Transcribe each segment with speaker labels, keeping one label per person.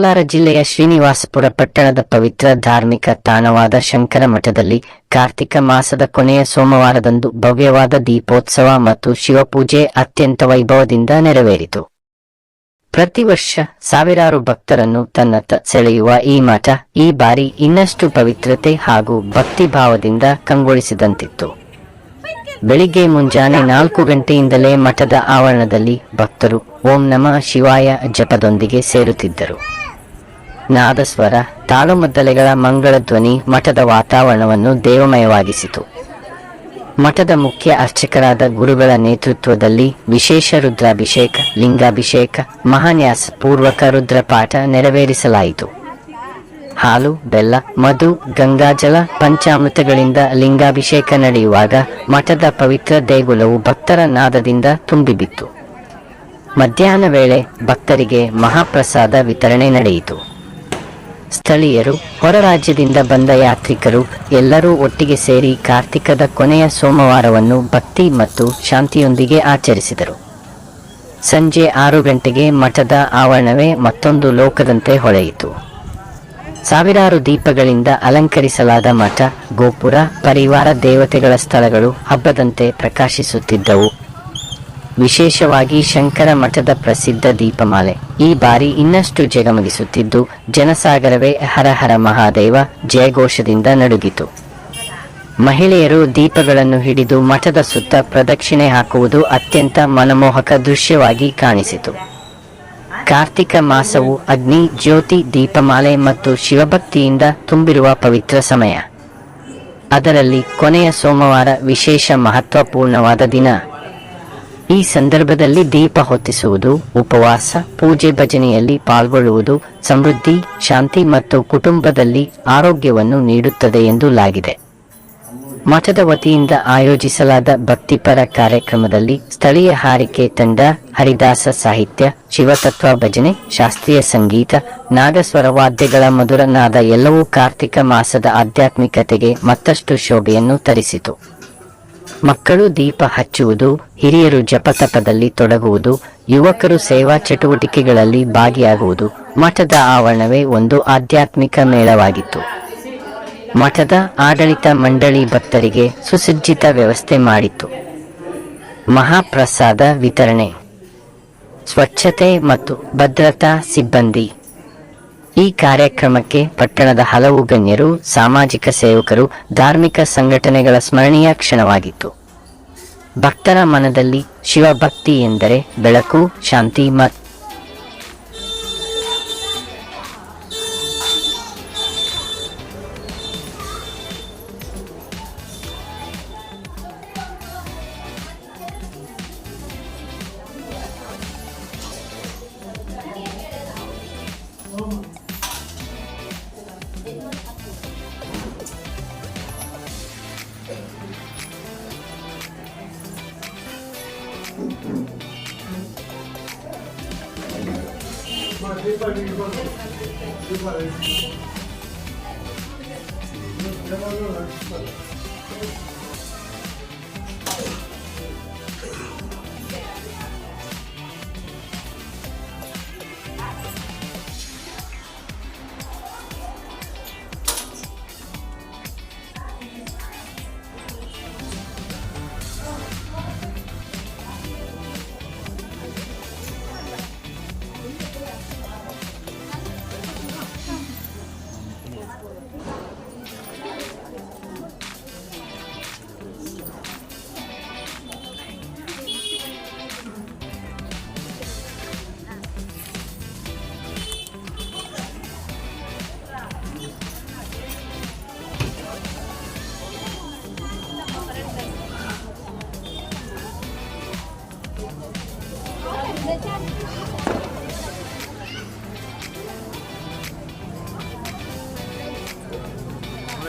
Speaker 1: ಕೋಲಾರ ಜಿಲ್ಲೆಯ ಶ್ರೀನಿವಾಸಪುರ ಪಟ್ಟಣದ ಪವಿತ್ರ ಧಾರ್ಮಿಕ ತಾಣವಾದ ಶಂಕರ ಮಠದಲ್ಲಿ ಕಾರ್ತಿಕ ಮಾಸದ ಕೊನೆಯ ಸೋಮವಾರದಂದು ಭವ್ಯವಾದ ದೀಪೋತ್ಸವ ಮತ್ತು ಶಿವಪೂಜೆ ಅತ್ಯಂತ ವೈಭವದಿಂದ ನೆರವೇರಿತು. ಪ್ರತಿ ವರ್ಷ ಸಾವಿರಾರು ಭಕ್ತರನ್ನು ತನ್ನತ್ತ ಸೆಳೆಯುವ ಈ ಮಠ ಈ ಬಾರಿ ಇನ್ನಷ್ಟು ಪವಿತ್ರತೆ ಹಾಗೂ ಭಕ್ತಿಭಾವದಿಂದ ಕಂಗೊಳಿಸಿದಂತಿತ್ತು. ಬೆಳಿಗ್ಗೆ ಮುಂಜಾನೆ ನಾಲ್ಕು ಗಂಟೆಯಿಂದಲೇ ಮಠದ ಆವರಣದಲ್ಲಿ ಭಕ್ತರು ಓಂ ನಮಃ ಶಿವಾಯ ಜಪದೊಂದಿಗೆ ಸೇರುತ್ತಿದ್ದರು. ನಾದಸ್ವರ, ತಾಳುಮದ್ದಲೆಗಳ ಮಂಗಳ ಧ್ವನಿ ಮಠದ ವಾತಾವರಣವನ್ನು ದೇವಮಯವಾಗಿಸಿತು. ಮಠದ ಮುಖ್ಯ ಅರ್ಚಕರಾದ ಗುರುಗಳ ನೇತೃತ್ವದಲ್ಲಿ ವಿಶೇಷ ರುದ್ರಾಭಿಷೇಕ, ಲಿಂಗಾಭಿಷೇಕ, ಮಹಾನ್ಯಾಸ, ಪೂರ್ವಕ ರುದ್ರಪಾಠ ನೆರವೇರಿಸಲಾಯಿತು. ಹಾಲು, ಬೆಲ್ಲ, ಮಧು ಗಂಗಾಜಲ ಪಂಚಾಮೃತಗಳಿಂದ ಲಿಂಗಾಭಿಷೇಕ ನಡೆಯುವಾಗ ಮಠದ ಪವಿತ್ರ ದೇಗುಲವು ಭಕ್ತರ ನಾದದಿಂದ ತುಂಬಿಬಿತ್ತು. ಮಧ್ಯಾಹ್ನ ವೇಳೆ ಭಕ್ತರಿಗೆ ಮಹಾಪ್ರಸಾದ ವಿತರಣೆ ನಡೆಯಿತು. ಸ್ಥಳೀಯರು, ಹೊರ ರಾಜ್ಯದಿಂದ ಬಂದ ಯಾತ್ರಿಕರು, ಎಲ್ಲರೂ ಒಟ್ಟಿಗೆ ಸೇರಿ ಕಾರ್ತಿಕದ ಕೊನೆಯ ಸೋಮವಾರವನ್ನು ಭಕ್ತಿ ಮತ್ತು ಶಾಂತಿಯೊಂದಿಗೆ ಆಚರಿಸಿದರು. ಸಂಜೆ ಆರು ಗಂಟೆಗೆ ಮಠದ ಆವರಣವೇ ಮತ್ತೊಂದು ಲೋಕದಂತೆ ಹೊಳೆಯಿತು. ಸಾವಿರಾರು ದೀಪಗಳಿಂದ ಅಲಂಕರಿಸಲಾದ ಮಠ, ಗೋಪುರ, ಪರಿವಾರ ದೇವತೆಗಳ ಸ್ಥಳಗಳು ಹಬ್ಬದಂತೆ ಪ್ರಕಾಶಿಸುತ್ತಿದ್ದವು. ವಿಶೇಷವಾಗಿ ಶಂಕರ ಮಠದ ಪ್ರಸಿದ್ಧ ದೀಪಮಾಲೆ. ಈ ಬಾರಿ ಇನ್ನಷ್ಟು ಜಗಮಗಿಸುತ್ತಿದ್ದು, ಜನಸಾಗರವೇ ಹರ ಹರ ಮಹಾದೇವ ಜಯಘೋಷದಿಂದ ನಡುಗಿತು. ಮಹಿಳೆಯರು ದೀಪಗಳನ್ನು ಹಿಡಿದು ಮಠದ ಸುತ್ತ ಪ್ರದಕ್ಷಿಣೆ ಹಾಕುವುದು ಅತ್ಯಂತ ಮನಮೋಹಕ ದೃಶ್ಯವಾಗಿ ಕಾಣಿಸಿತು. ಕಾರ್ತಿಕ ಮಾಸವು ಅಗ್ನಿ, ಜ್ಯೋತಿ, ದೀಪಮಾಲೆ ಮತ್ತು ಶಿವಭಕ್ತಿಯಿಂದ ತುಂಬಿರುವ ಪವಿತ್ರ ಸಮಯ. ಅದರಲ್ಲಿ ಕೊನೆಯ ಸೋಮವಾರ ವಿಶೇಷ ಮಹತ್ವಪೂರ್ಣವಾದ ದಿನ. ಈ ಸಂದರ್ಭದಲ್ಲಿ ದೀಪ ಹೊತ್ತಿಸುವುದು, ಉಪವಾಸ, ಪೂಜೆ ಭಜನೆಯಲ್ಲಿ ಪಾಲ್ಗೊಳ್ಳುವುದು, ಸಮೃದ್ಧಿ, ಶಾಂತಿ ಮತ್ತು ಕುಟುಂಬದಲ್ಲಿ ಆರೋಗ್ಯವನ್ನು ನೀಡುತ್ತದೆ ಎಂದು ಲಾಗಿದೆ. ಮಠದ ವತಿಯಿಂದ ಆಯೋಜಿಸಲಾದ ಭಕ್ತಿಪರ ಕಾರ್ಯಕ್ರಮದಲ್ಲಿ ಸ್ಥಳೀಯ ಹಾರಿಕೆ ತಂಡ, ಹರಿದಾಸ ಸಾಹಿತ್ಯ, ಶಿವತತ್ವ ಭಜನೆ, ಶಾಸ್ತ್ರೀಯ ಸಂಗೀತ ನಾಗಸ್ವರ ವಾದ್ಯಗಳ ಮಧುರನಾದ ಎಲ್ಲವೂ ಕಾರ್ತಿಕ ಮಾಸದ ಆಧ್ಯಾತ್ಮಿಕತೆಗೆ ಮತ್ತಷ್ಟು ಶೋಭೆಯನ್ನು ತರಿಸಿತು. ಮಕ್ಕಳು ದೀಪ ಹಚ್ಚುವುದು, ಹಿರಿಯರು ಜಪತಪದಲ್ಲಿ ತೊಡಗುವುದು, ಯುವಕರು ಸೇವಾ ಚಟುವಟಿಕೆಗಳಲ್ಲಿ ಭಾಗಿಯಾಗುವುದು. ಮಠದ ಆವರಣವೇ ಒಂದು ಆಧ್ಯಾತ್ಮಿಕ ಮೇಳವಾಗಿತ್ತು. ಮಠದ ಆಡಳಿತ ಮಂಡಳಿ ಭಕ್ತರಿಗೆ ಸುಸಜ್ಜಿತ ವ್ಯವಸ್ಥೆ ಮಾಡಿತ್ತು. ಮಹಾಪ್ರಸಾದ ವಿತರಣೆ. ಸ್ವಚ್ಛತೆ ಮತ್ತು ಭದ್ರತಾ ಸಿಬ್ಬಂದಿ. ಈ ಕಾರ್ಯಕ್ರಮಕ್ಕೆ ಪಟ್ಟಣದ ಹಲವು ಗಣ್ಯರು, ಸಾಮಾಜಿಕ ಸೇವಕರು, ಧಾರ್ಮಿಕ ಸಂಘಟನೆಗಳ ಸ್ಮರಣೀಯ ಕ್ಷಣವಾಗಿತ್ತು. ಭಕ್ತರ ಮನದಲ್ಲಿ ಶಿವಭಕ್ತಿ ಎಂದರೆ ಬೆಳಕು, ಶಾಂತಿ ಮತ್ತು
Speaker 2: Thank you.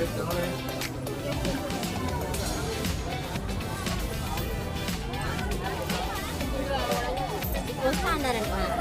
Speaker 2: 嗯好的我看到了。